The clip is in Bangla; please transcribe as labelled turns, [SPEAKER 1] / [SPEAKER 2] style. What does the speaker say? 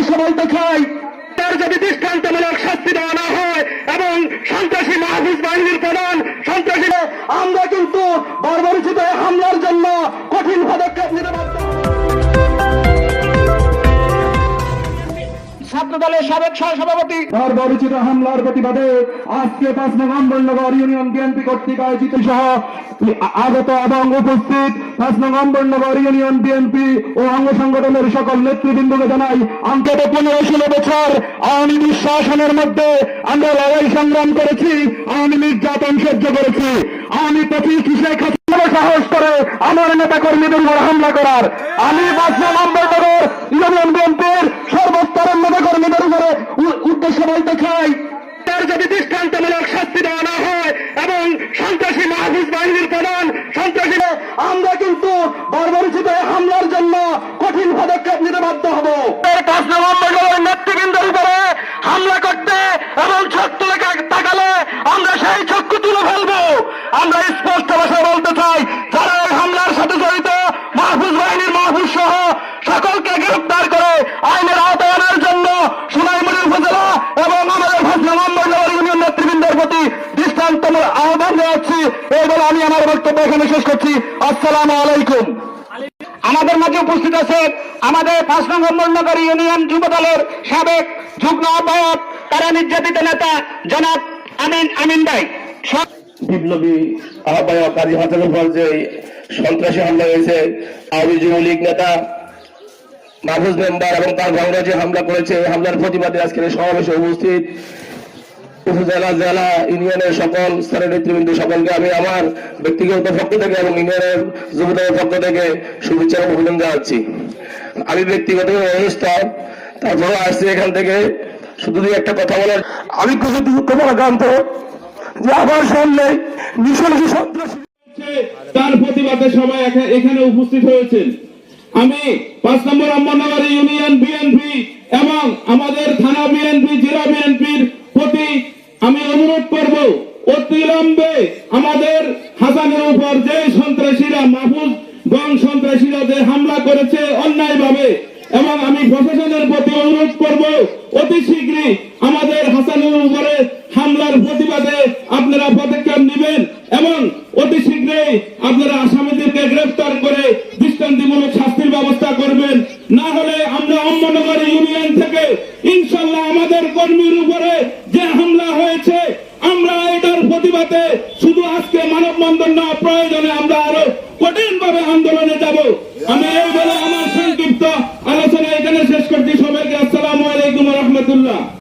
[SPEAKER 1] উদ্দেশ্য তো খাই তার যদি দৃষ্টান্তমূলক শাস্তি দেওয়া না হয় এবং সন্ত্রাসী মাহফুজ বাহিনীর প্রধান সন্ত্রাসী আমরা কিন্তু বর্বরিচিত হামলার জন্য কঠিন পদক্ষেপ নিতে বাধ্য ছাত্র দলের সাবেক সহসভাপতি বর্বরিচিত হামলার প্রতিবাদে আজকে পাঁচ নভেম্বর নগর ইউনিয়ন বিএনপি কর্তৃক আয়োজিত সহ আগত এবং উপস্থিত পাঁচ নভেম্বর নগর ইউনিয়ন বিএনপি ও অঙ্গ সংগঠনের সকল নেতৃবৃন্দকে জানাই অন্তত পনেরো ষোলো বছর আওয়ামী লীগ শাসনের মধ্যে আমরা লড়াই সংগ্রাম করেছি, আওয়ামী নির্যাতন সহ্য করেছি। পঁচিশ শেখ হাসিনা সাহস করে আমার নেতা কর্মীদের হামলা করার। আমি পাঁচ নভেম্বর নগর ইউনিয়ন বিএনপির সর্বস্তরের বলতে চাই, তার যদি দৃষ্টান্তমূলক শাস্তি দেওয়া না হয় এবং সন্ত্রাসী মাহফুজ বাহিনীর প্রধান সন্ত্রাসী আমরা কিন্তু বর্বরিচিত হামলার জন্য কঠিন পদক্ষেপ নিতে বাধ্য হব। পাঁচ নভেম্বর নেতৃবৃন্দের উপরে হামলা করতে এবং তাকালে আমরা সেই চক্ষু তুলে ফেলব। আমরা স্পষ্ট ভাষায় বলতে চাই যারা এই হামলার সাথে জড়িত মাহফুজ বাহিনীর মাহফুজ সহ সকলকে গ্রেফতার করে আইনের আওতায় আনার জন্য সোনাইমুড়ি উপজেলা এবং আমাদের পাঁচ নভেম্বর নগর ইউনিয়ন নেতৃবৃন্দের প্রতি দৃষ্টান্ত আহ্বান জানাচ্ছি। এই বলে আমি আমার বক্তব্য এখানে শেষ করছি। আসসালামু আলাইকুম। আমাদের মাঝে উপস্থিত আছে আমাদের পাঁচ নম্বর নগর ইউনিয়ন যুব দলের সাবেক যুগ্ম আহ্বায়ক তারা নির্যাতিত নেতা জনাব আমিন আমিন ভাই।
[SPEAKER 2] বিপ্লবী আহ্বায়ক কাজী হাসানুল ফল যে সন্ত্রাসী হামলা হয়েছে, আওয়ামী যুবলীগ নেতা মাহফুজ মেম্বার এবং তার ভাঙরা যে হামলা করেছে হামলার প্রতিবাদে আজকের সমাবেশে উপস্থিত উপজেলা জেলা ইউনিয়নের সকল স্তরের নেতৃবৃন্দ সকলকে আমি আমার ব্যক্তিগত পক্ষ থেকে এবং ইউনিয়নের যুবদলের পক্ষ থেকে শুভেচ্ছা অভিনন্দন জানাচ্ছি। আমি ব্যক্তিগত অসুস্থ তারপরে আসছি এখান থেকে। শুধু একটা কথা বলার। আমি খুবই দুঃখ আক্রান্ত যে আমার সামনে মিশনকে সন্ত্রাসী
[SPEAKER 3] তার প্রতিবাদে সবাই এখা- এখানে উপস্থিত হয়েছেন। আমি পাঁচ নম্বর আম্বানগর ইউনিয়ন বিএনপি এবং আমাদের থানা বিএনপি, জেলা বিএনপির আমি অনুরোধ করব, অতিলম্বে আমাদের হাসানের উপর যে সন্ত্রাসীরা, মাহফুজ গং সন্ত্রাসীরা যে হামলা করেছে অন্যায়ভাবে, এবং আমি প্রশাসনের প্রতি অনুরোধ করব, অতি শীঘ্রই আমাদের হাসানের উপরে হামলার প্রতিবাদে আপনারা পদক্ষেপ নেবেন, এবং অতি শীঘ্রই আপনারা আসামিদেরকে গ্রেফতার করে দৃষ্টান্তিমূলক শাস্তির ব্যবস্থা করবেন। না হলে আমরা অম্মনগর ইউনিয়ন থেকে, ইনশাল্লাহ আমাদের কর্মীর উপরে যে হামলা হয়েছে, আমরা এটার প্রতিবাদে শুধু আজকে মানববন্ধন না, প্রয়োজনে আমরা আরও কঠিন ভাবে আন্দোলনে যাব। আমি এই